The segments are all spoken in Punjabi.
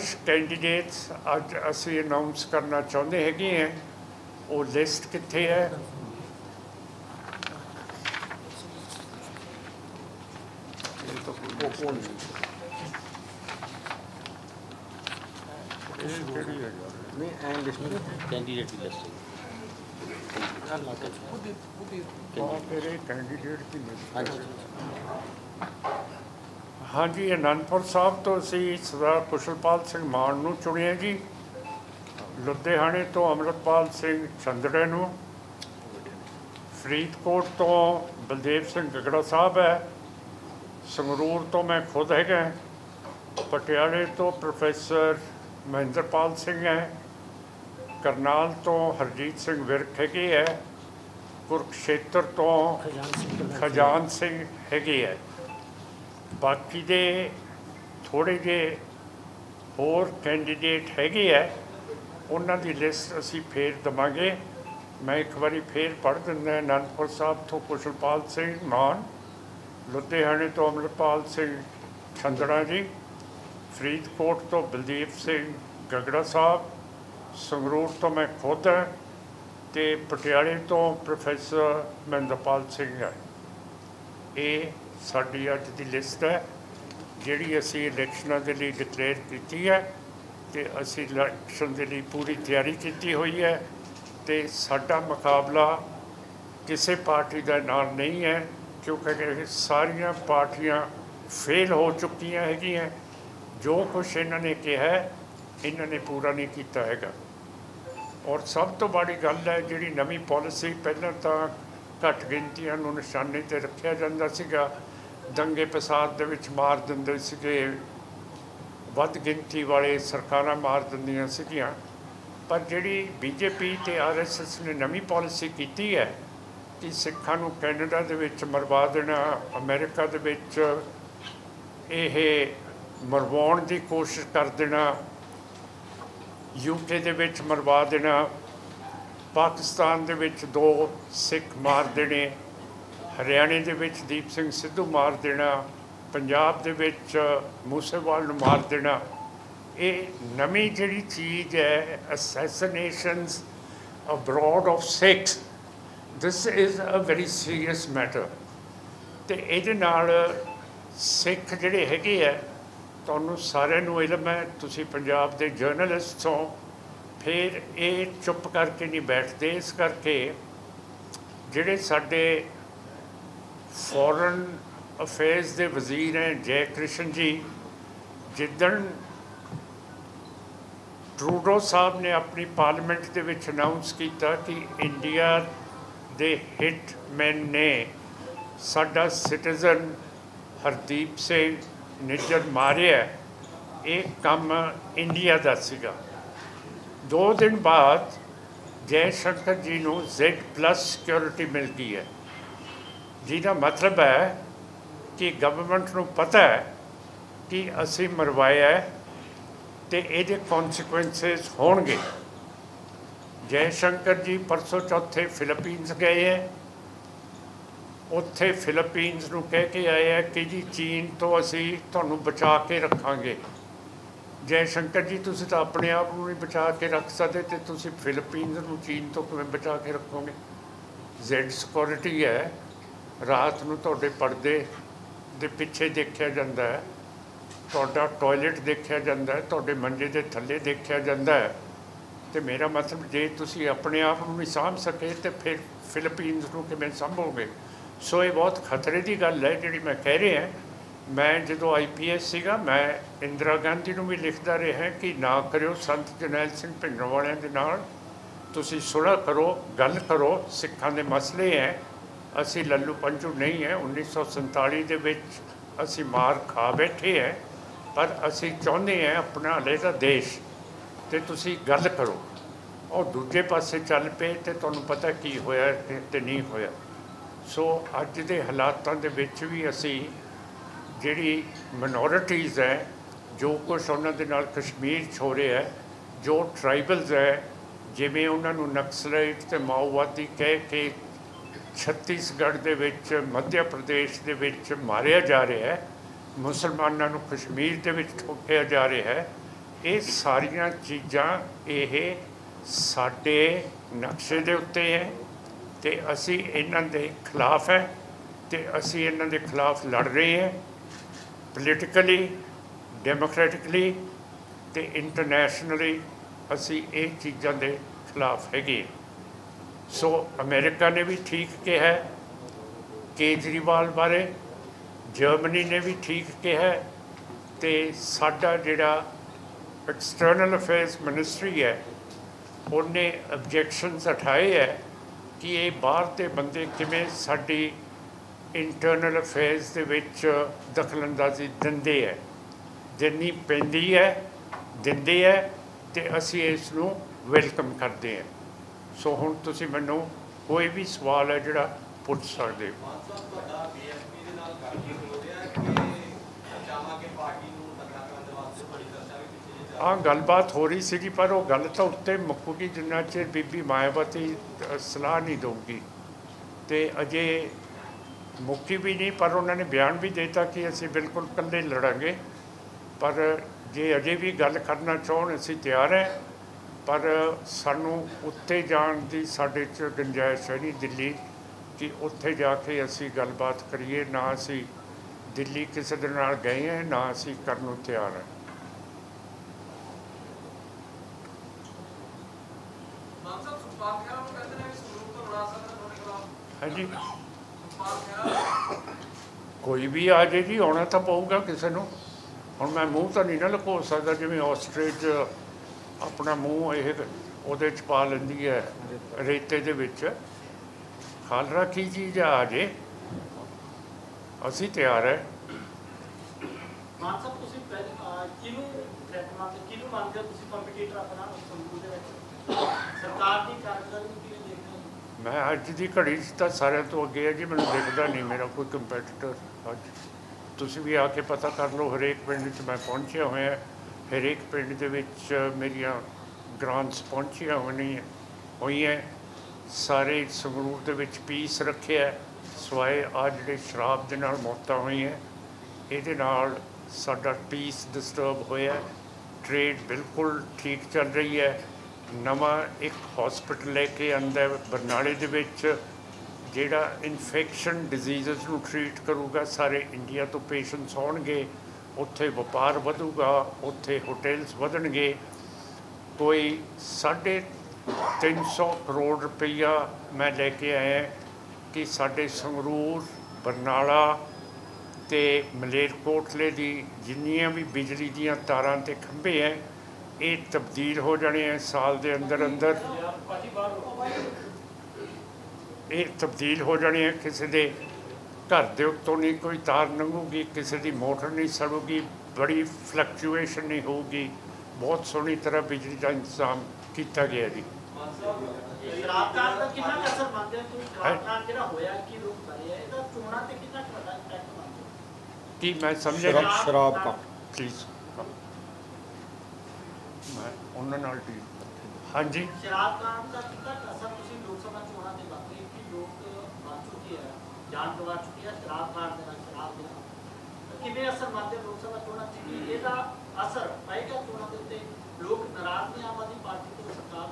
ਕੁਝ ਕੈਂਡੀਡੇਟਸ ਅੱਜ ਅਸੀਂ ਅਨਾਉਂਸ ਕਰਨਾ ਚਾਹੁੰਦੇ ਹੈਗੇ ਆ ਉਹ ਲਿਸਟ ਕਿੱਥੇ ਹੈ? ਹੈ। ਨਹੀਂ ਐਂਡ ਲਿਸਟ ਕੈਂਡੀਡੇਟ ਦੀ ਲਿਸਟ ਹਾਂ। ਕੈਂਡੀਡੇਟ ਦੀ ਲਿਸਟ ਹਾਂਜੀ। ਹਾਂਜੀ ਅਨੰਦਪੁਰ ਸਾਹਿਬ ਤੋਂ ਅਸੀਂ ਸਰਦਾਰ ਕੁਸ਼ਲਪਾਲ ਸਿੰਘ ਮਾਨ ਨੂੰ ਚੁਣਿਆ ਜੀ। ਲੁਧਿਆਣੇ ਤੋਂ ਅਮਰਤਪਾਲ ਸਿੰਘ ਚੰਦੜੇ ਨੂੰ। ਫਰੀਦਕੋਟ ਤੋਂ ਬਲਦੇਵ ਸਿੰਘ ਗਗੜਾ ਸਾਹਿਬ ਹੈ। ਸੰਗਰੂਰ ਤੋਂ ਮੈਂ ਖੁਦ ਹੈਗਾ ਪਟਿਆਲੇ ਤੋਂ ਪ੍ਰੋਫੈਸਰ ਮਹਿੰਦਰਪਾਲ ਸਿੰਘ ਹੈ। ਕਰਨਾਲ ਤੋਂ ਹਰਜੀਤ ਸਿੰਘ ਵਿਰਕ ਹੈਗੇ ਹੈ। ਕੁਰਕਸ਼ੇਤਰ ਤੋਂ ਖਜਾਨ ਸਿੰਘ ਹੈਗੇ ਹੈ। ਬਾਕੀ ਦੇ ਥੋੜੇ ਜਿਹੇ ਹੋਰ ਕੈਂਡੀਡੇਟ ਹੈਗੇ ਆ, ਉਹਨਾਂ ਦੀ ਲਿਸਟ ਅਸੀਂ ਫੇਰ ਦਵਾਂਗੇ। ਮੈਂ ਇੱਕ ਵਾਰੀ ਫੇਰ ਪੜ੍ਹ ਦਿੰਦਾ ਅਨੰਦਪੁਰ ਸਾਹਿਬ ਤੋਂ ਕੁਸ਼ਲਪਾਲ ਸਿੰਘ ਮਾਨ, ਲੁਧਿਆਣੇ ਤੋਂ ਅਮਰਪਾਲ ਸਿੰਘ ਛੰਦੜਾ ਜੀ, ਫਰੀਦਕੋਟ ਤੋਂ ਬਲਦੀਪ ਸਿੰਘ ਗਗੜਾ ਸਾਹਿਬ, ਸੰਗਰੂਰ ਤੋਂ ਮੈਂ ਖੁਦ ਹਾਂ ਤੇ ਪਟਿਆਲੇ ਤੋਂ ਪ੍ਰੋਫੈਸਰ ਮਹਿੰਦਰਪਾਲ ਸਿੰਘ ਹੈ। ਇਹ ਸਾਡੀ ਅੱਜ ਦੀ ਲਿਸਟ ਹੈ, ਜਿਹੜੀ ਅਸੀਂ ਇਲੈਕਸ਼ਨਾਂ ਦੇ ਲਈ ਡਿਕਲੇਅਰ ਕੀਤੀ ਹੈ ਤੇ ਅਸੀਂ ਇਲੈਕਸ਼ਨ ਦੇ ਲਈ ਪੂਰੀ ਤਿਆਰੀ ਕੀਤੀ ਹੋਈ ਹੈ ਤੇ ਸਾਡਾ ਮੁਕਾਬਲਾ ਕਿਸੇ ਪਾਰਟੀ ਦਾ ਨਾਲ ਨਹੀਂ ਹੈ, ਕਿਉਂਕਿ ਇਹ ਸਾਰੀਆਂ ਪਾਰਟੀਆਂ ਫੇਲ ਹੋ ਚੁੱਕੀਆਂ ਹੈਗੀਆਂ। ਜੋ ਕੁਝ ਇਹਨਾਂ ਨੇ ਕਿਹਾ, ਇਹਨਾਂ ਨੇ ਪੂਰਾ ਨਹੀਂ ਕੀਤਾ ਹੈਗਾ। ਔਰ ਸਭ ਤੋਂ ਬੜੀ ਗੱਲ ਹੈ, ਜਿਹੜੀ ਨਵੀਂ ਪਾਲਿਸੀ ਪਹਿਲਾਂ ਤਾਂ ਘੱਟ ਗਿਣਤੀਆਂ ਨੂੰ ਨਿਸ਼ਾਨੇ ਤੇ ਰੱਖਿਆ ਜਾਂਦਾ ਸੀਗਾ ਦੰਗੇ ਫਸਾਦ ਦੇ ਵਿੱਚ ਮਾਰ ਦਿੰਦੇ ਸੀਗੇ, ਵੱਧ ਗਿਣਤੀ ਵਾਲੇ ਸਰਕਾਰਾਂ ਮਾਰ ਦਿੰਦੀਆਂ ਸੀਗੀਆਂ। ਪਰ ਜਿਹੜੀ ਬੀਜੇਪੀ ਤੇ ਆਰਐਸਐਸ ਨੇ ਨਵੀਂ ਪਾਲਿਸੀ ਕੀਤੀ ਹੈ, ਕਿ ਸਿੱਖਾਂ ਨੂੰ ਕੈਨੇਡਾ ਦੇ ਵਿੱਚ ਮਰਵਾ ਦੇਣਾ, ਅਮਰੀਕਾ ਦੇ ਵਿੱਚ ਇਹ ਮਰਵਾਉਣ ਦੀ ਕੋਸ਼ਿਸ਼ ਕਰ ਦੇਣਾ ਯੂਕੇ ਦੇ ਵਿੱਚ ਮਰਵਾ ਦੇਣਾ, ਪਾਕਿਸਤਾਨ ਦੇ ਵਿੱਚ ਦੋ ਸਿੱਖ ਮਾਰ ਦੇਣੇ ਹਰਿਆਣੇ ਦੇ ਵਿੱਚ ਦੀਪ ਸਿੰਘ ਸਿੱਧੂ ਮਾਰ ਦੇਣਾ, ਪੰਜਾਬ ਦੇ ਵਿੱਚ ਮੂਸੇਵਾਲ ਨੂੰ ਮਾਰ ਦੇਣਾ, ਇਹ ਨਵੀਂ ਜਿਹੜੀ ਚੀਜ਼ ਹੈ assassinations abroad of Sikhs this is a very serious matter ਤੇ ਇਹਦੇ ਨਾਲ ਸਿੱਖ ਜਿਹੜੇ ਹੈਗੇ ਆ, ਤੁਹਾਨੂੰ ਸਾਰਿਆਂ ਨੂੰ ਇਲਮ ਹੈ ਤੁਸੀਂ ਪੰਜਾਬ ਦੇ ਜਰਨਲਿਸਟ ਹੋ, ਫਿਰ ਇਹ ਚੁੱਪ ਕਰਕੇ ਨਹੀਂ ਬੈਠਦੇ, ਇਸ ਕਰਕੇ ਜਿਹੜੇ ਸਾਡੇ ਫੋਰਨ ਅਫੇਅਰਸ ਦੇ ਵਜ਼ੀਰ ਹੈ ਜੈ ਕ੍ਰਿਸ਼ਨ ਜੀ, ਜਿੱਦਣ ਟਰੂਡੋ ਸਾਹਿਬ ਨੇ ਆਪਣੀ ਪਾਰਲੀਮੈਂਟ ਦੇ ਵਿੱਚ ਅਨਾਉਂਸ ਕੀਤਾ ਕਿ ਇੰਡੀਆ ਦੇ ਹਿਟਮੈਨ ਨੇ ਸਾਡਾ ਸਿਟੀਜ਼ਨ ਹਰਦੀਪ ਸਿੰਘ ਨਿੱਜਰ ਮਾਰਿਆ ਇਹ ਕੰਮ ਇੰਡੀਆ ਦਾ ਸੀਗਾ। ਦੋ ਦਿਨ ਬਾਅਦ ਜੈ ਸ਼ੰਕਰ ਜੀ ਨੂੰ Z+ ਸਿਕਿਉਰਿਟੀ ਮਿਲ ਗਈ ਹੈ। ਜਿਹਦਾ ਮਤਲਬ ਹੈ ਕਿ ਗਵਰਨਮੈਂਟ ਨੂੰ ਪਤਾ ਹੈ ਕਿ ਅਸੀਂ ਮਰਵਾਇਆ ਹੈ ਤੇ ਇਹਦੇ ਕਨਸੀਕੁਐਂਸਸ ਹੋਣਗੇ। ਜੈ ਸ਼ੰਕਰ ਜੀ ਪਰਸੋਂ ਚੌਥੇ ਫਿਲੀਪੀਨਸ ਗਏ ਹੈ। ਉੱਥੇ ਫਿਲੀਪੀਨਸ ਨੂੰ ਕਹਿ ਕੇ ਆਏ ਹੈ ਕਿ ਜੀ ਚੀਨ ਤੋਂ ਅਸੀਂ ਤੁਹਾਨੂੰ ਬਚਾ ਕੇ ਰੱਖਾਂਗੇ। ਜੈ ਸ਼ੰਕਰ ਜੀ, ਤੁਸੀਂ ਤਾਂ ਆਪਣੇ ਆਪ ਨੂੰ ਨਹੀਂ ਬਚਾ ਕੇ ਰੱਖ ਸਕਦੇ ਤੇ ਤੁਸੀਂ ਫਿਲੀਪੀਨਸ ਨੂੰ ਚੀਨ ਤੋਂ ਕਿਵੇਂ ਬਚਾ ਕੇ ਰੱਖੋਗੇ? ਜ਼ੈਡ ਸਿਕਿਉਰਿਟੀ ਹੈ। ਰਾਤ ਨੂੰ ਤੁਹਾਡੇ ਪਰਦੇ ਦੇ ਪਿੱਛੇ ਦੇਖਿਆ ਜਾਂਦਾ ਹੈ। ਤੁਹਾਡਾ ਟਾਇਲਟ ਦੇਖਿਆ ਜਾਂਦਾ ਹੈ, ਤੁਹਾਡੇ ਮੰਜੇ ਦੇ ਥੱਲੇ ਦੇਖਿਆ ਜਾਂਦਾ ਹੈ। ਤੇ ਮੇਰਾ ਮਤਲਬ ਜੇ ਤੁਸੀਂ ਆਪਣੇ ਆਪ ਨੂੰ ਨਹੀਂ ਸਾਂਭ ਸਕੇ ਤੇ ਫਿਰ ਫਿਲੀਪੀਨਸ ਨੂੰ ਕਿਵੇਂ ਸੰਭੋਗੇ? ਸੋ ਇਹ ਬਹੁਤ ਖਤਰੇ ਦੀ ਗੱਲ ਹੈ ਜਿਹੜੀ ਮੈਂ ਕਹਿ ਰਿਹਾ ਮੈਂ ਜਦੋਂ ਆਈਪੀਐਸ ਸੀਗਾ, ਮੈਂ ਇੰਦਰਾ ਗਾਂਧੀ ਨੂੰ ਵੀ ਲਿਖਦਾ ਰਿਹਾ ਕਿ ਨਾ ਕਰਿਓ ਸੰਤ ਜਰਨੈਲ ਸਿੰਘ ਭਿੰਡਰ ਵਾਲਿਆਂ ਦੇ ਨਾਲ। ਤੁਸੀਂ ਸੁਲਹ ਕਰੋ, ਗੱਲ ਕਰੋ, ਸਿੱਖਾਂ ਦੇ ਮਸਲੇ ਹੈ। ਅਸੀਂ ਲੱਲੂ ਪੰਜੂ ਨਹੀਂ ਹੈ। 1947 ਦੇ ਵਿੱਚ ਅਸੀਂ ਮਾਰ ਖਾ ਬੈਠੇ ਹੈ, ਪਰ ਅਸੀਂ ਚਾਹੁੰਦੇ ਹਾਂ ਆਪਣਾ ਅਲੱਗਾ ਦੇਸ਼। ਤੇ ਤੁਸੀਂ ਗੱਲ ਕਰੋ, ਉਹ ਦੂਜੇ ਪਾਸੇ ਚੱਲ ਪਏ ਤੇ ਤੁਹਾਨੂੰ ਪਤਾ ਕੀ ਹੋਇਆ ਤੇ- ਨਹੀਂ ਹੋਇਆ। ਸੋ ਅੱਜ ਦੇ ਹਾਲਾਤਾਂ ਦੇ ਵਿੱਚ ਵੀ ਅਸੀਂ ਜਿਹੜੀ ਮਿਨੋਰਿਟੀਜ਼ ਹੈ, ਜੋ ਕੁਛ ਉਹਨਾਂ ਦੇ ਨਾਲ ਕਸ਼ਮੀਰ 'ਚ ਰਿਹਾ ਹੈ, ਜੋ ਟ੍ਰਾਈਬਲਸ ਹੈ, ਜਿਵੇਂ ਉਹਨਾਂ ਨੂੰ ਨਕਸਲਾਈਟ ਤੇ ਮਾਓਵਾਦੀ ਕਹਿ ਕੇ ਛੱਤੀਸਗੜ੍ਹ ਦੇ ਵਿੱਚ ਮੱਧ ਪ੍ਰਦੇਸ਼ ਦੇ ਵਿੱਚ ਮਾਰਿਆ ਜਾ ਰਿਹਾ ਹੈ। ਮੁਸਲਮਾਨਾਂ ਨੂੰ ਕਸ਼ਮੀਰ ਦੇ ਵਿੱਚ ਠੋਕਿਆ ਜਾ ਰਿਹਾ ਹੈ। ਇਹ ਸਾਰੀਆਂ ਚੀਜ਼ਾਂ, ਇਹ ਸਾਡੇ ਨਕਸ਼ੇ ਦੇ ਉੱਤੇ ਹੈ ਤੇ ਅਸੀਂ ਇਹਨਾਂ ਦੇ ਖਿਲਾਫ ਹੈ ਤੇ ਅਸੀਂ ਇਹਨਾਂ ਦੇ ਖਿਲਾਫ ਲੜ ਰਹੇ ਹਾਂ। ਪੋਲੀਟੀਕਲੀ ਡੈਮੋਕ੍ਰੈਟਿਕਲੀ ਤੇ ਇੰਟਰਨੈਸ਼ਨਲੀ ਅਸੀਂ ਇਹ ਚੀਜ਼ਾਂ ਦੇ ਖਿਲਾਫ ਹੈਗੇ ਸੋ ਅਮਰੀਕਾ ਨੇ ਵੀ ਠੀਕ ਕਿਹਾ ਕੇਜਰੀਵਾਲ ਬਾਰੇ, ਜਰਮਨੀ ਨੇ ਵੀ ਠੀਕ ਕਿਹਾ ਹੈ, ਤੇ ਸਾਡਾ ਜਿਹੜਾ ਐਕਸਟਰਨਲ ਅਫੇਅਰਸ ਮਿਨਿਸਟਰੀ ਹੈ, ਉਹਨੇ ਆਬਜੈਕਸ਼ਨਸ ਉਠਾਏ ਹੈ ਕਿ ਇਹ ਬਾਹਰ ਦੇ ਬੰਦੇ ਕਿਵੇਂ ਸਾਡੀ ਇੰਟਰਨਲ ਅਫੇਅਰਸ ਦੇ ਵਿੱਚ ਦਖਲਅੰਦਾਜ਼ੀ ਦਿੰਦੇ ਹੈ। ਦੇਣੀ ਪੈਂਦੀ ਹੈ, ਦਿੰਦੇ ਹੈ ਤੇ ਅਸੀਂ ਇਸ ਨੂੰ ਵੈਲਕਮ ਕਰਦੇ ਹਾਂ। ਸੋ ਹੁਣ ਤੁਸੀਂ ਮੈਨੂੰ ਕੋਈ ਵੀ ਸਵਾਲ ਹੈ ਜਿਹੜਾ ਪੁੱਛ ਸਕਦੇ ਹੋ। ਨਾਲ ਗੱਲਬਾਤ ਹੋ ਰਿਹਾ ਸੀਗੀ ਪਰ ਉਹ ਗੱਲ ਤਾਂ ਉੱਤੇ ਮੁੱਕੂਗੀ ਜਿੰਨਾ ਚਿਰ ਬੀਬੀ ਮਾਇਆਵਤੀ ਸਲਾਹ ਨਹੀਂ ਦਊਗੀ। ਤੇ ਅਜੇ ਮੁੱਕੀ ਵੀ ਨਹੀਂ ਪਰ ਉਹਨਾਂ ਨੇ ਬਿਆਨ ਵੀ ਦਿੱਤਾ ਕਿ ਅਸੀਂ ਬਿਲਕੁਲ ਇਕੱਲੇ ਲੜਾਂਗੇ। ਪਰ ਜੇ ਅਜੇ ਵੀ ਗੱਲ ਕਰਨਾ ਚਾਹਣ ਅਸੀਂ ਤਿਆਰ ਹੈ। ਪਰ ਸਾਨੂੰ ਉੱਤੇ ਜਾਣ ਦੀ ਸਾਡੇ 'ਚ ਗੁੰਜਾਇਸ਼ ਹੈ ਨਹੀਂ ਦਿੱਲੀ ਕਿ ਉੱਥੇ ਜਾ ਕੇ ਅਸੀਂ ਗੱਲਬਾਤ ਕਰੀਏ। ਨਾ ਅਸੀਂ ਦਿੱਲੀ ਕਿਸੇ ਦੇ ਨਾਲ ਗਏ ਹਾਂ ਨਾ ਅਸੀਂ ਕਰਨ ਨੂੰ ਤਿਆਰ ਹਾਂ। ਹਾਂਜੀ। ਕੋਈ ਵੀ ਆ ਜੇ ਜੀ ਆਉਣਾ ਤਾਂ ਪਊਗਾ ਕਿਸੇ ਨੂੰ। ਹੁਣ ਮੈਂ ਮੂੰਹ ਤਾਂ ਨਹੀਂ ਨਾ ਲੁਕੋ ਸਕਦਾ ਜਿਵੇਂ ਆਸਟ੍ਰੇਜ ਆਪਣਾ ਮੂੰਹ ਇਹ ਉਹਦੇ ਚ ਪਾ ਲੈਂਦੀ ਹੈ ਰੇਤੇ ਦੇ ਵਿੱਚ। ਖਾਲਰਾ ਕੀ ਚੀਜ਼ ਆ ਆ ਜੇ ਅਸੀਂ ਤਿਆਰ ਹੈ। ਮਾਨ ਸਾਹਿਬ ਤੁਸੀਂ ਪਹਿਲ- ਅਹ ਕਿਹਨੂੰ ਥ੍ਰੈਟ ਮੰਨਦੇ ਕਿਹਨੂੰ ਮੰਨਦੇ ਹੋ ਤੁਸੀਂ ਕੰਪੀਟੀਟਰ ਆਪਣਾ ਸੰਗਰੂਰ ਦੇ ਵਿੱਚ? ਸਰਕਾਰ ਦੀ ਕਾਰਗੁਜ਼ਾਰੀ ਨੂੰ ਕਿਵੇਂ ਦੇਖਦੇ ਹੋ? ਮੈਂ ਅੱਜ ਦੀ ਘੜੀ 'ਚ ਤਾਂ ਸਾਰਿਆਂ ਤੋਂ ਅੱਗੇ ਹੈ ਜੀ ਮੈਨੂੰ ਦਿਖਦਾ ਨਹੀਂ ਮੇਰਾ ਕੋਈ ਕੰਪੀਟੀਟਰ ਅੱਜ। ਤੁਸੀਂ ਵੀ ਆ ਕੇ ਪਤਾ ਕਰ ਲਓ ਹਰੇਕ ਪਿੰਡ 'ਚ ਮੈਂ ਪਹੁੰਚਿਆ ਹੋਇਆ। ਹਰੇਕ ਪਿੰਡ ਦੇ ਵਿੱਚ ਮੇਰੀਆਂ ਗ੍ਰਾਂਟਸ ਪਹੁੰਚੀਆਂ ਹੋਣੀਆਂ, ਹੋਈਆਂ ਸਾਰੇ ਸੰਗਰੂਰ ਦੇ ਵਿੱਚ ਪੀਸ ਰੱਖਿਆ ਸਵਾਏ ਸਿਵਾਏ ਆ ਜਿਹੜੇ ਸ਼ਰਾਬ ਦੇ ਨਾਲ ਮੌਤਾਂ ਹੋਈਆਂ ਇਹਦੇ ਨਾਲ ਸਾਡਾ ਪੀਸ ਡਿਸਟਰਬ ਹੋਇਆ ਟ੍ਰੇਡ ਬਿਲਕੁਲ ਠੀਕ ਚੱਲ ਰਹੀ ਹੈ। ਨਵਾਂ ਇੱਕ ਹਸਪੀਟਲ ਲੈ ਕੇ ਆਂਦਾ ਬਰਨਾਲੇ ਦੇ ਵਿੱਚ, ਜਿਹੜਾ ਇਨਫੈਕਸ਼ਨ ਡਿਜ਼ੀਜ਼ਸ ਨੂੰ ਟ੍ਰੀਟ ਕਰੂਗਾ, ਸਾਰੇ ਇੰਡੀਆ ਤੋਂ ਪੇਸ਼ੈਂਟਸ ਆਉਣਗੇ। ਉੱਥੇ ਵਪਾਰ ਵਧੂਗਾ, ਉੱਥੇ ਹੋਟਲਸ ਵਧਣਗੇ। ਕੋਈ ਸਾਢੇ 300 ਕਰੋੜ ਰੁਪਈਆ ਮੈਂ ਲੈ ਕੇ ਆਇਆ ਕਿ ਸਾਡੇ ਸੰਗਰੂਰ, ਬਰਨਾਲਾ ਤੇ ਮਲੇਰਕੋਟਲੇ ਦੀ ਜਿੰਨੀਆਂ ਵੀ ਬਿਜਲੀ ਦੀਆਂ ਤਾਰਾਂ ਤੇ ਖੰਭੇ ਐ ਇਹ ਤਬਦੀਲ ਹੋ ਜਾਣੇ ਐ ਸਾਲ ਦੇ ਅੰਦਰ ਅੰਦਰ। ਇਹ ਤਬਦੀਲ ਹੋ ਜਾਣੇ ਐ ਕਿਸੇ ਦੇ ਘਰ ਦੇ ਉੱਤੋਂ ਨਹੀਂ ਕੋਈ ਤਾਰ ਲੰਘੂਗੀ ਕਿਸੇ ਦੀ ਮੋਟਰ ਨਹੀਂ ਸੜੂਗੀ ਬੜੀ ਫਲਕਚੁਏਸ਼ਨ ਨਹੀਂ ਹੋਊਗੀ। ਬਹੁਤ ਸੋਹਣੀ ਤਰ੍ਹਾਂ ਬਿਜਲੀ ਦਾ ਇੰਤਜ਼ਾਮ ਕੀਤਾ ਗਿਆ ਜੀ। ਸ਼ਰਾਬ ਕਾਂਡ ਦਾ ਕਿੰਨਾ ਕੁ ਅਸਰ ਮੰਨਦੇ ਹੋ ਜਿਹੜਾ ਹੋਇਆ ਕਿ ਲੋਕ ਕਰੇ ਆ ਇਹਦਾ ਚੋਣਾਂ ਤੇ ਕਿੰਨਾ ਕੁ ਵੱਡਾ ਇੰਪੈਕਟ ਕੀ ਮੈਂ ਸਮਝਿਆ ਸ਼ਰਾਬ- ਨਹੀਂ? ਸ਼ਰਾਬ ਦਾ ਪਲੀਜ਼ ਮੈਂ ਉਹਨਾਂ ਨਾਲ ਡੀਲ ਹਾਂਜੀ। ਸ਼ਰਾਬ ਕਾਂਡ ਦਾ ਕਿੰਨਾ ਅਸਰ ਤੁਸੀਂ ਲੋਕ ਸਭਾ ਚੋਣਾਂ ਤੇ ਹੋ ਕਿ ਲੋਕ ਮਰ ਚੁੱਕੇ ਆ? ਜਾਨ ਗਵਾ ਚੁੱਕੇ ਆ, ਸ਼ਰਾਬ ਕਾਂਡ ਦੇ ਨਾਲ ਸ਼ਰਾਬ ਦੇ ਨਾਲ। ਕਿਵੇਂ ਅਸਰ ਮੰਨਦੇ ਲੋਕ ਸਭਾ ਚੋਣਾਂ 'ਚ ਇਹਦਾ ਅਸਰ ਪਏਗਾ ਚੋਣਾਂ ਦੇ ਉੱਤੇ ਲੋਕ ਨਾਰਾਜ਼ ਨੇ ਆਮ ਆਦਮੀ ਪਾਰਟੀ ਤੋਂ ਸਰਕਾਰ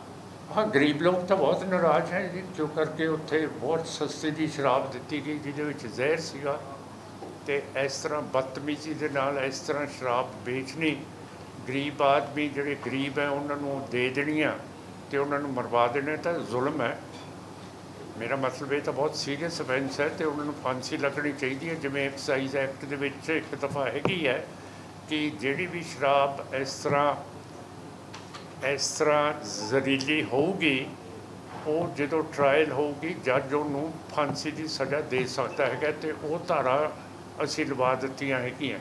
ਹਾਂ, ਗਰੀਬ ਲੋਕ ਤਾਂ ਬਹੁਤ ਨਾਰਾਜ਼ ਹੈ ਜੀ, ਜੋ ਕਰਕੇ ਉੱਥੇ ਬਹੁਤ ਸਸਤੀ ਦੀ ਸ਼ਰਾਬ ਦਿੱਤੀ ਗਈ, ਜਿਹਦੇ ਵਿੱਚ ਜ਼ਹਿਰ ਸੀਗਾ। ਤੇ ਇਸ ਤਰ੍ਹਾਂ ਬਦਤਮੀਜ਼ੀ ਦੇ ਨਾਲ ਇਸ ਤਰ੍ਹਾਂ ਸ਼ਰਾਬ ਵੇਚਣੀ, ਗਰੀਬ ਆਦਮੀ ਜਿਹੜੇ ਗਰੀਬ ਹੈ, ਉਹਨਾਂ ਨੂੰ ਦੇ ਦੇਣੀਆਂ ਤੇ ਉਹਨਾਂ ਨੂੰ ਮਰਵਾ ਦੇਣਾ ਤਾਂ ਜ਼ੁਲਮ ਹੈ। ਮੇਰਾ ਮਤਲਬ ਇਹ ਤਾਂ ਬਹੁਤ ਸੀਰੀਅਸ ਅਫੈਂਸ ਹੈ ਤੇ ਉਹਨਾਂ ਨੂੰ ਫਾਂਸੀ ਲੱਗਣੀ ਚਾਹੀਦੀ ਹੈ। ਜਿਵੇਂ ਐਕਸਾਈਜ਼ ਐਕਟ ਦੇ ਵਿੱਚ ਇੱਕ ਦਫਾ ਹੈਗੀ ਹੈ ਕਿ ਜਿਹੜੀ ਵੀ ਸ਼ਰਾਬ ਇਸ ਤਰ੍ਹਾਂ ਇਸ ਤਰ੍ਹਾਂ ਜ਼ਹਿਰੀਲੀ ਹੋਊਗੀ, ਉਹ ਜਦੋਂ ਟਰਾਇਲ ਹੋਊਗੀ, ਜੱਜ ਉਹਨੂੰ ਫਾਂਸੀ ਦੀ ਸਜ਼ਾ ਦੇ ਸਕਦਾ ਹੈਗਾ ਤੇ ਉਹ ਧਾਰਾ ਅਸੀਂ ਲਵਾ ਦਿੱਤੀਆਂ ਹੈਗੀਆਂ।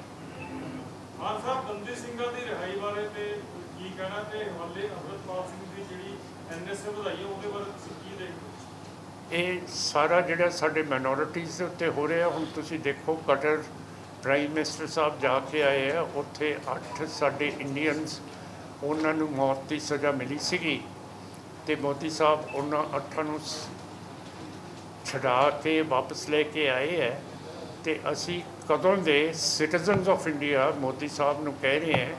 ਮਾਨ ਸਾਹਿਬ ਬੰਦੀ ਸਿੰਘਾਂ ਦੀ ਰਿਹਾਈ ਬਾਰੇ ਤੇ ਕੀ ਕਹਿਣਾ ਤੇ ਹਵਾਲੇ ਅਮਰਤਪਾਲ ਸਿੰਘ ਦੀ ਜਿਹੜੀ ਐਨਐਸਏ ਵਧਾਈ ਉਹਦੇ ਬਾਰੇ ਇਹ ਸਾਰਾ ਜਿਹੜਾ ਸਾਡੇ ਮਾਈਨੋਰਿਟੀਜ਼ ਦੇ ਉੱਤੇ ਹੋ ਰਿਹਾ, ਹੁਣ ਤੁਸੀਂ ਦੇਖੋ ਕਟਰ ਪ੍ਰਾਈਮ ਮਿਨਿਸਟਰ ਸਾਹਿਬ ਜਾ ਕੇ ਆਏ ਆ, ਉੱਥੇ ਅੱਠ ਸਾਡੇ ਇੰਡੀਅਨਸ ਉਹਨਾਂ ਨੂੰ ਮੌਤ ਦੀ ਸਜ਼ਾ ਮਿਲੀ ਸੀਗੀ ਤੇ ਮੋਦੀ ਸਾਹਿਬ ਉਹਨਾਂ ਅੱਠਾਂ ਨੂੰ ਛਡਾ ਕੇ ਵਾਪਸ ਲੈ ਕੇ ਆਏ ਹੈ ਤੇ ਅਸੀਂ ਕਦੋਂ ਦੇ citizens of India Modi Sahib ਨੂੰ ਕਹਿ ਰਹੇ ਹਾਂ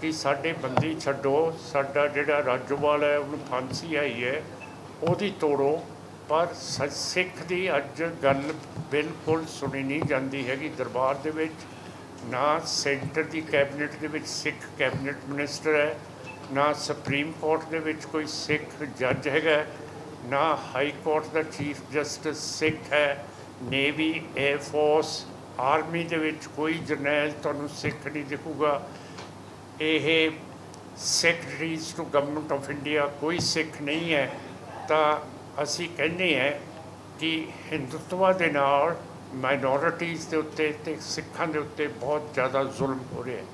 ਕਿ ਸਾਡੇ ਬੰਦੀ ਛੱਡੋ, ਸਾਡਾ ਜਿਹੜਾ ਰਾਜੋਵਾਲ ਹੈ, ਉਹਨੂੰ ਫਾਂਸੀ ਆਈ ਹੈ, ਉਹਦੀ ਤੋੜੋ। ਪਰ ਸ- ਸਿੱਖ ਦੀ ਅੱਜ ਗੱਲ ਬਿਲਕੁਲ ਸੁਣੀ ਨਹੀਂ ਜਾਂਦੀ ਹੈਗੀ। ਦਰਬਾਰ ਦੇ ਵਿੱਚ ਨਾ ਸੈਂਟਰ ਦੀ ਕੈਬਨਿਟ ਦੇ ਵਿੱਚ ਸਿੱਖ ਕੈਬਨਿਟ ਮਿਨਿਸਟਰ ਹੈ, ਨਾ ਸੁਪਰੀਮ ਕੋਰਟ ਦੇ ਵਿੱਚ ਕੋਈ ਸਿੱਖ ਜੱਜ ਹੈਗਾ ਨਾ ਹਾਈ ਕੋਰਟ ਦਾ ਚੀਫ ਜਸਟਿਸ ਸਿੱਖ ਹੈ, ਨੇਵੀ 에ਅਰ ਫੋਰਸ, ਆਰਮੀ ਦੇ ਵਿੱਚ ਕੋਈ ਜਰਨੈਲ ਤੁਹਾਨੂੰ ਸਿੱਖ ਨਹੀਂ ਦਿਖੂਗਾ। ਇਹ secretaries to government of India ਕੋਈ ਸਿੱਖ ਨਹੀਂ ਹੈ, ਤਾਂ ਅਸੀਂ ਕਹਿੰਦੇ ਹਾਂ ਕਿ ਹਿੰਦੁੱਤਵਾ ਦੇ ਨਾਲ ਮਾਈਨੋਰਿਟੀਜ਼ ਦੇ ਉੱਤੇ ਤੇ ਸਿੱਖਾਂ ਦੇ ਉੱਤੇ ਬਹੁਤ ਜ਼ਿਆਦਾ ਜ਼ੁਲਮ ਹੋ ਰਿਹਾ ਹੈ।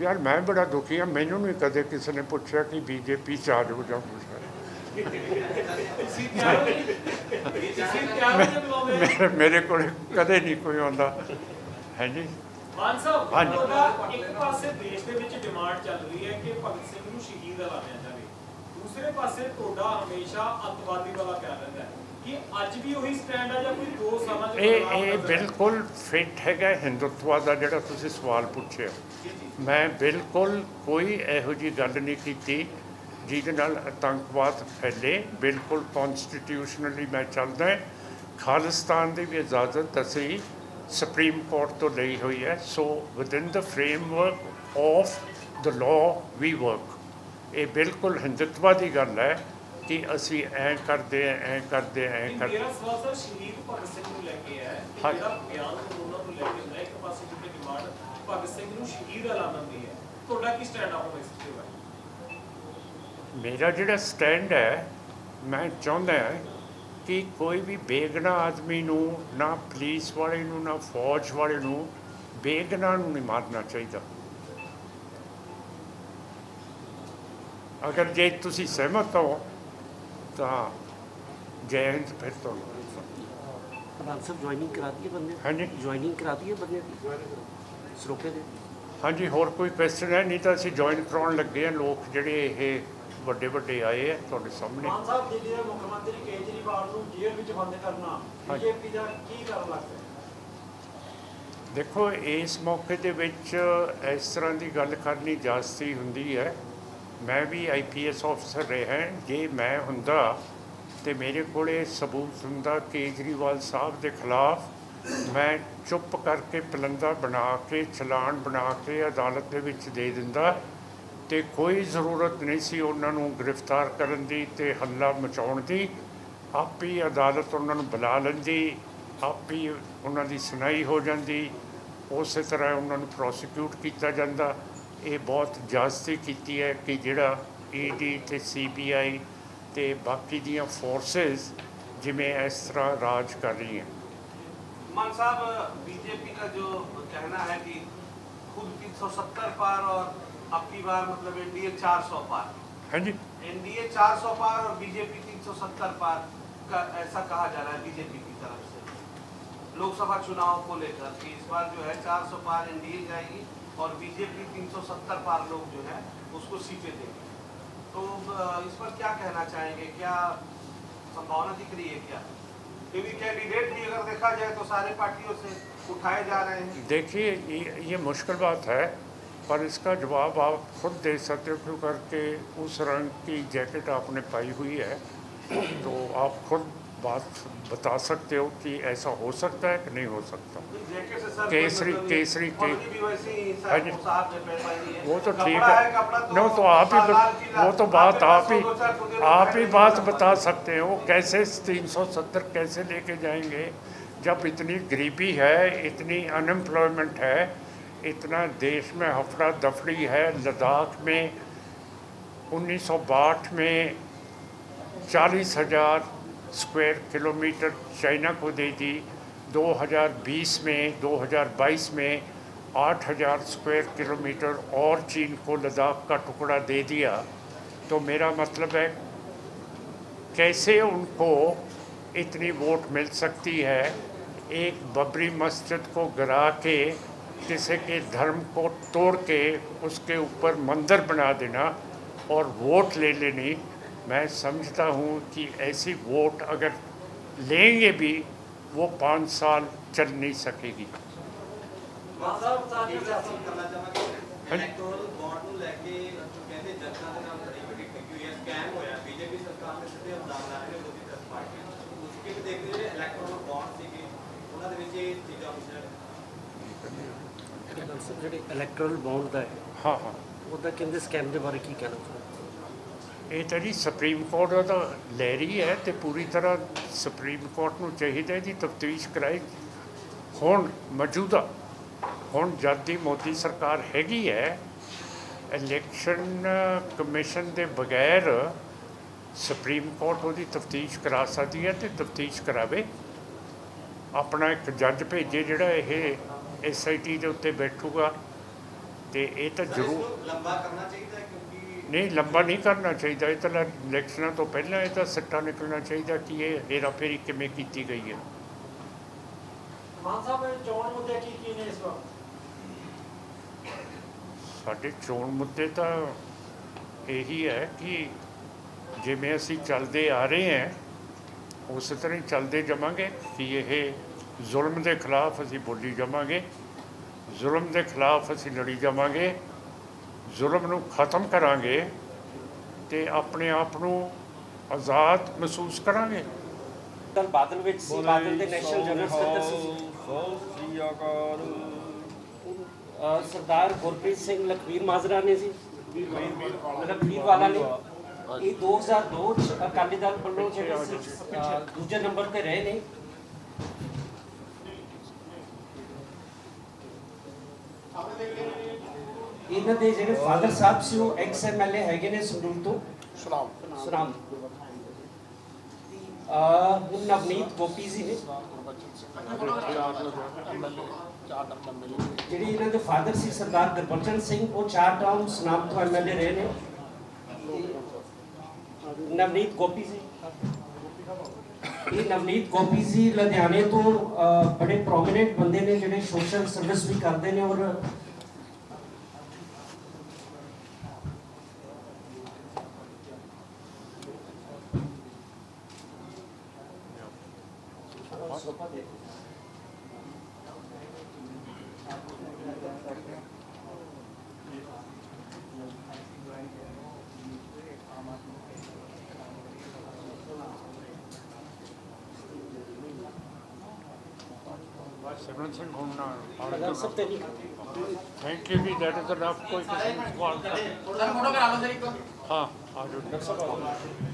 ਯਾਰ ਮੈਂ ਬੜਾ ਦੁਖੀ ਹਾਂ ਮੈਨੂੰ ਨਹੀਂ ਕਦੇ ਕਿਸੇ ਨੇ ਪੁੱਛਿਆ ਕਿ ਬੀਜੇਪੀ ਚ ਆ ਜਾਓ ਮੇਰੇ ਮੇਰੇ ਕੋਲ ਕਦੇ ਨਹੀਂ ਕੋਈ ਆਉਂਦਾ। ਹੈ ਜੀ? ਮਾਨ ਸਾਹਿਬ ਹਾਂਜੀ। ਇੱਕ ਪਾਸੇ ਦੇਸ਼ ਦੇ ਵਿੱਚ ਡਿਮਾਂਡ ਚੱਲ ਰਹੀ ਹੈ ਕਿ ਭਗਤ ਸਿੰਘ ਨੂੰ ਸ਼ਹੀਦ ਐਲਾਨਿਆ ਜਾਵੇ। ਦੂਸਰੇ ਪਾਸੇ ਤੁਹਾਡਾ ਹਮੇਸ਼ਾ ਅੱਤਵਾਦੀ ਵਾਲਾ ਪਿਆ ਰਹਿੰਦਾ ਹੈ। ਕਿ ਅੱਜ ਵੀ ਉਹੀ ਸਟੈਂਡ ਆ ਜਾਂ ਕੋਈ ਦੋ ਚ ਇਹ ਇਹ? ਬਿਲਕੁਲ ਫਿੱਟ ਹੈਗਾ ਹਿੰਦੁੱਤਵਾ ਦਾ ਜਿਹੜਾ ਤੁਸੀਂ ਸਵਾਲ ਪੁੱਛਿਆ। ਮੈਂ ਬਿਲਕੁਲ ਕੋਈ ਇਹੋ ਜੀ ਗੱਲ ਨਹੀਂ ਕੀਤੀ ਜਿਹਦੇ ਨਾਲ ਆਤੰਕਵਾਦ ਫੈਲੇ ਬਿਲਕੁਲ ਕਨਸਟੀਟਿਊਸ਼ਨਲੀ ਮੈਂ ਚੱਲਦਾ ਹਾਂ। ਖਾਲਿਸਤਾਨ ਦੀ ਵੀ ਇਜਾਜ਼ਤ ਅਸੀਂ ਸੁਪਰੀਮ ਕੋਰਟ ਤੋਂ ਲਈ ਹੋਈ ਹੈ। So within the framework of the law we work ਇਹ ਬਿਲਕੁਲ ਹਿੰਦੁੱਤਵਾ ਦੀ ਗੱਲ ਹੈ ਕਿ ਅਸੀਂ ਐਂ ਕਰਦੇ ਐਂ ਐਂ ਕਰਦੇ ਐਂ ਕਰਦੇ ਮੇਰਾ ਸਵਾਲ ਸਰ ਸ਼ਹੀਦ ਭਗਤ ਸਿੰਘ ਨੂੰ ਲੈ ਕੇ ਹੈ ਕਿ ਹਾਂ। ਜਿਹੜਾ ਬਿਆਨ ਉਹਨਾਂ ਨੂੰ ਲੈ ਕੇ ਹੁੰਦਾ ਹੈ, ਇੱਕ ਪਾਸੇ ਜਿੱਥੇ ਡਿਮਾਂਡ ਭਗਤ ਸਿੰਘ ਨੂੰ ਸ਼ਹੀਦ ਐਲਾਨਣ ਦੀ ਹੈ। ਤੁਹਾਡਾ ਕੀ ਸਟੈਂਡ ਆ ਹੁਣ ਇਸ ਤੇ ਮੇਰਾ ਜਿਹੜਾ ਸਟੈਂਡ ਹੈ ਮੈਂ ਚਾਹੁੰਦਾ ਹਾਂ ਕਿ ਕੋਈ ਵੀ ਬੇਗਨਾ ਆਦਮੀ ਨੂੰ ਨਾ ਪੁਲਿਸ ਵਾਲੇ ਨੂੰ ਨਾ ਫੌਜ ਵਾਲੇ ਨੂੰ ਬੇਗਨਾ ਨੂੰ ਨਹੀਂ ਮਾਰਨਾ ਚਾਹੀਦਾ। ਅਗਰ ਜੇ ਤੁਸੀਂ ਸਹਿਮਤ ਹੋ ਤਾਂ ਜੈ ਹਿੰਦ ਫਿਰ ਤੋਂ ਪ੍ਰਧਾਨ ਸਾਹਿਬ ਜੁਆਇਨਿੰਗ ਕਰਾ ਦਈਏ ਬੰਦੇ? ਹਾਂਜੀ। ਜੁਆਇਨਿੰਗ ਕਰਾ ਦਈਏ ਬੰਦੇ ਦੇ? ਹਾਂਜੀ ਹੋਰ ਕੋਈ ਕੁਐਸਚਨ ਹੈ? ਨਹੀਂ ਤਾਂ ਅਸੀਂ ਜੁਆਇਨ ਕਰਾਉਣ ਲੱਗੇ ਆ ਲੋਕ ਜਿਹੜੇ ਇਹ ਵੱਡੇ ਵੱਡੇ ਆਏ ਆ ਤੁਹਾਡੇ ਸਾਹਮਣੇ। ਮਾਨ ਸਾਹਿਬ ਦਿੱਲੀ ਦੇ ਮੁੱਖ ਮੰਤਰੀ ਕੇਜਰੀਵਾਲ ਨੂੰ ਜੇਲ੍ਹ ਵਿੱਚ ਬੰਦ ਕਰਨਾ। ਬੀਜੇਪੀ ਦਾ ਕੀ ਕਾਰਨ ਲੱਗਦਾ ਦੇਖੋ ਇਸ ਮੌਕੇ ਦੇ ਵਿੱਚ ਇਸ ਤਰ੍ਹਾਂ ਦੀ ਗੱਲ ਕਰਨੀ ਜਾਸਤੀ ਹੁੰਦੀ ਹੈ। ਮੈਂ ਵੀ ਆਈਪੀਐਸ ਅਫਸਰ ਰਿਹਾ ਜੇ ਮੈਂ ਹੁੰਦਾ ਤੇ ਮੇਰੇ ਕੋਲੇ ਸਬੂਤ ਹੁੰਦਾ ਕੇਜਰੀਵਾਲ ਸਾਹਿਬ ਦੇ ਖਿਲਾਫ ਮੈਂ ਚੁੱਪ ਕਰਕੇ ਪਲੰਦਾ ਬਣਾ ਕੇ ਚਲਾਨ ਬਣਾ ਕੇ ਅਦਾਲਤ ਦੇ ਵਿੱਚ ਦੇ ਦਿੰਦਾ। ਤੇ ਕੋਈ ਜ਼ਰੂਰਤ ਨਹੀਂ ਸੀ ਉਹਨਾਂ ਨੂੰ ਗ੍ਰਿਫਤਾਰ ਕਰਨ ਦੀ ਤੇ ਹੱਲਾ ਮਚਾਉਣ ਦੀ ਆਪੇ ਹੀ ਅਦਾਲਤ ਉਹਨਾਂ ਨੂੰ ਬੁਲਾ ਲੈਂਦੀ ਆਪੇ ਹੀ ਉਹਨਾਂ ਦੀ ਸੁਣਾਈ ਹੋ ਜਾਂਦੀ ਉਸੇ ਤਰ੍ਹਾਂ ਉਹਨਾਂ ਨੂੰ ਪ੍ਰੋਸੀਕਿਊਟ ਕੀਤਾ ਜਾਂਦਾ ਇਹ ਬਹੁਤ ਜ਼ਿਆਦਤੀ ਕੀਤੀ ਹੈ ਕਿ ਜਿਹੜਾ ਈਡੀ ਤੇ ਸੀਬੀਆਈ ਤੇ ਬਾਕੀ ਦੀਆਂ ਫੋਰਸਸ ਜਿਵੇਂ ਇਸ ਤਰ੍ਹਾਂ ਰਾਜ ਕਰ ਰਹੀਆਂ मान साहब बीजेपी का जो कहना है कि खुद 370 पार और अब की बार मतलब एनडीए 400 पार। ਹਾਂਜੀ एनडीए 400 पार और बीजेपी 370 पार का ऐसा कहा जा रहा है बीजेपी की तरफ़ से। लोकसभा चुनाव को लेकर कि इस बार जो है 400 पार एनडीए जाएगी और बीजेपी 370 पार लोग जो है उसको सीटें देंगे। तो इस पर क्या कहना चाहेंगे? क्या संभावना दिख रही है क्या? क्योंकि कैंडिडेट भी अगर देखा जाए तो सारे पार्टियों से उठाए जा रहे हैं। देखिए ये ये मुश्किल बात है पर इसका जवाब आप खुद दे सकते हो क्यों करके उस रंग की जैकेट आपने पाई हुई है। तो आप खुद बात बता सकते हो कि ऐसा हो सकता है कि नहीं हो सकता। से केसरी- मतलब केसरी के- ही जी। वो तो ठीक है। कपड़ा नो तो आप ही वो तो बात आप ही लोग आप ही बात बता सकते हैं कैसे 370 कैसे लेके जाएँगे। जब इतनी गरीबी है इतनी अनएम्प्लॉयमेंट है इतना देश में हफड़ा दफड़ी है, लद्दाख में उन्नीस में चालीस हज़ार स्क्वायर किलोमीटर चाइना को दे दी 2020 में 2022 में 8000 स्क्वायर किलोमीटर और चीन को लद्दाख का टुकड़ा दे दिया। तो मेरा मतलब है, कैसे उनको इतनी वोट मिल सकती है? एक बबरी मस्जिद को गिरा के किसी के धर्म को तोड़ के उसके ऊपर मंदिर बना देना और वोट ले लेनी मैं समझता हूँ कि ऐसी वोट अगर लेंगे भी वो पाँच साल चल नहीं सकेगी ਮਾਨ ਸਾਹਿਬ ਸਾਡੀ ਸਿਆਸਤ ਕਰਨਾ ਚਾਹਾਂਗੇ ਇਲੈਕਟੋਰਲ ਬੌਂਡ ਨੂੰ ਲੈ ਕੇ ਕਹਿੰਦੇ ਜਨਤਾ ਦੇ ਨਾਲ ਬੜੀ ਵੱਡੀ ਠੱਗੀ ਹੋਈ ਹੈ ਸਕੈਮ ਹੋਇਆ ਬੀਜੇਪੀ ਸਰਕਾਰ ਨੇ ਸਿੱਧੇ ਇਲਜ਼ਾਮ ਲਾ ਰਹੇ ਨੇ ਮੋਦੀ ਦਸ ਪਾਰਟੀ ਤੁਸੀਂ ਕਿਵੇਂ ਦੇਖਦੇ ਹੋ ਜਿਹੜੇ ਇਲੈਕਟੋਰਲ ਬੌਂਡ ਸੀਗੇ ਉਹਨਾਂ ਦੇ ਵਿੱਚ ਇਹ ਚੀਜ਼ਾਂ ਮਿਸ਼ਰਣ ਸਰ ਜਿਹੜੇ ਇਲੈਕਟਰਲ ਬੌਂਡ ਦਾ ਹੈ हाँ हाँ ਉਹਦਾ ਕਹਿੰਦੇ ਸਕੈਮ ਦੇ ਬਾਰੇ ਕੀ ਕਹਿਣਾ ਚਾਹੁੰਦੇ ਇਹ ਤਾਂ ਜੀ ਸੁਪਰੀਮ ਕੋਰਟ ਉਹਦਾ ਲੈ ਰਹੀ ਹੈ ਤੇ ਪੂਰੀ ਤਰ੍ਹਾਂ ਸੁਪਰੀਮ ਕੋਰਟ ਨੂੰ ਚਾਹੀਦਾ ਜੀ ਤਫਤੀਸ਼ ਕਰਾਏ। ਹੁਣ ਮੌਜੂਦਾ ਹੁਣ ਜਦ ਦੀ ਮੋਦੀ ਸਰਕਾਰ ਹੈਗੀ ਹੈ ਇਲੈਕਸ਼ਨ ਕਮਿਸ਼ਨ ਦੇ ਬਗੈਰ ਸੁਪਰੀਮ ਕੋਰਟ ਉਹਦੀ ਤਫਤੀਸ਼ ਕਰਾ ਸਕਦੀ ਹੈ ਤੇ ਤਫਤੀਸ਼ ਕਰਾਵੇ। ਆਪਣਾ ਇੱਕ ਜੱਜ ਭੇਜੇ ਜਿਹੜਾ ਇਹ ਐਸਆਈਟੀ ਦੇ ਉੱਤੇ ਬੈਠੂਗਾ ਤੇ ਇਹ ਤਾਂ ਜ਼ਰੂਰ ਲੰਬਾ ਕਰਨਾ ਚਾਹੀਦਾ ਹੈ ਕਿਉਂਕਿ ਨਹੀਂ ਲੰਬਾ ਨਹੀਂ ਕਰਨਾ ਚਾਹੀਦਾ। ਇਹ ਤਾਂ ਇਲੈਕਸ਼ਨਾਂ ਤੋਂ ਪਹਿਲਾਂ ਇਹ ਤਾਂ ਸਿੱਟਾ ਨਿਕਲਣਾ ਚਾਹੀਦਾ ਕਿ ਇਹ ਹੇਰਾਫੇਰੀ ਕਿਵੇਂ ਕੀਤੀ ਗਈ ਹੈ। ਮਾਨ ਸਾਹਿਬ ਇਹ ਚੋਣ ਮੁੱਦੇ ਕੀ ਕੀ ਨੇ ਇਸ ਵਾਰ? ਸਾਡੇ ਚੋਣ ਮੁੱਦੇ ਤਾਂ ਇਹੀ ਹੈ ਕਿ ਜਿਵੇਂ ਅਸੀਂ ਚੱਲਦੇ ਆ ਰਹੇ ਹਾਂ ਉਸ ਤਰ੍ਹਾਂ ਹੀ ਚੱਲਦੇ ਜਾਵਾਂਗੇ ਕਿ ਇਹ ਜ਼ੁਲਮ ਦੇ ਖਿਲਾਫ ਅਸੀਂ ਬੋਲੀ ਜਾਵਾਂਗੇ ਜ਼ੁਲਮ ਦੇ ਖਿਲਾਫ ਅਸੀਂ ਲੜੀ ਜਾਵਾਂਗੇ ਜ਼ੁਲਮ ਨੂੰ ਖਤਮ ਕਰਾਂਗੇ ਤੇ ਆਪਣੇ ਆਪ ਨੂੰ ਆਜ਼ਾਦ ਮਹਿਸੂਸ ਕਰਾਂਗੇ। ਦਲ ਬਾਦਲ ਵਿੱਚ ਸੀ ਬਾਦਲ ਦੇ ਨੈਸ਼ਨਲ ਜਨਰਲ ਸਕੱਤਰ ਸੀ? ਅਹ ਸਰਦਾਰ ਗੁਰਪ੍ਰੀਤ ਸਿੰਘ ਲਖਵੀਰ ਮਾਜਰਾ ਨੇ ਸੀ। ਲਖਵੀਰ ਵਾਲਾ ਨੇ। ਇਹ 2002 ਚ ਅਕਾਲੀ ਦਲ ਵੱਲੋਂ ਜਿਹੜੇ ਦੂਜੇ ਨੰਬਰ ਤੇ ਰਹੇ ਨੇ। ਇਹਨਾਂ ਦੇ ਜਿਹੜੇ ਫਾਦਰ ਸਾਹਿਬ ਸੀ ਉਹ ਐਕਸ ਐਮਐਲਏ ਹੈਗੇ ਨੇ ਸੰਗਰੂਰ ਤੋਂ ਸੁਨਾਮ ਸੁਨਾਮ ਅਹ ਹੁਣ ਨਵਨੀਤ ਗੋਪੀ ਜੀ ਨੇ ਜਿਹੜੇ ਇਹਨਾਂ ਦੇ ਫਾਦਰ ਸੀ ਸਰਦਾਰ ਗੁਰਬਚਨ ਸਿੰਘ ਉਹ ਚਾਰ ਟਰਮ ਸੁਨਾਮ ਤੋਂ ਐਮਐਲਏ ਰਹੇ ਨੇ ਨਵਨੀਤ ਗੋਪੀ ਜੀ ਇਹ ਨਵਨੀਤ ਗੋਪੀ ਜੀ ਲੁਧਿਆਣੇ ਤੋਂ ਬੜੇ ਪ੍ਰੋਮਿਨੈਂਟ ਬੰਦੇ ਨੇ ਜਿਹੜੇ ਸੋਸ਼ਲ ਸਰਵਿਸ ਵੀ ਕਰਦੇ ਨੇ ਔਰ ਸਿਮਰਨ ਸਿੰਘ ਹੁਣ ਅਗਰ ਸਭ ਤੇ ਨਹੀਂ thank you ji that is enough ਕੋਈ ਕਿਸੇ ਨੂੰ ਸਵਾਲ ਹਾਂ ਆ ਜਾਓ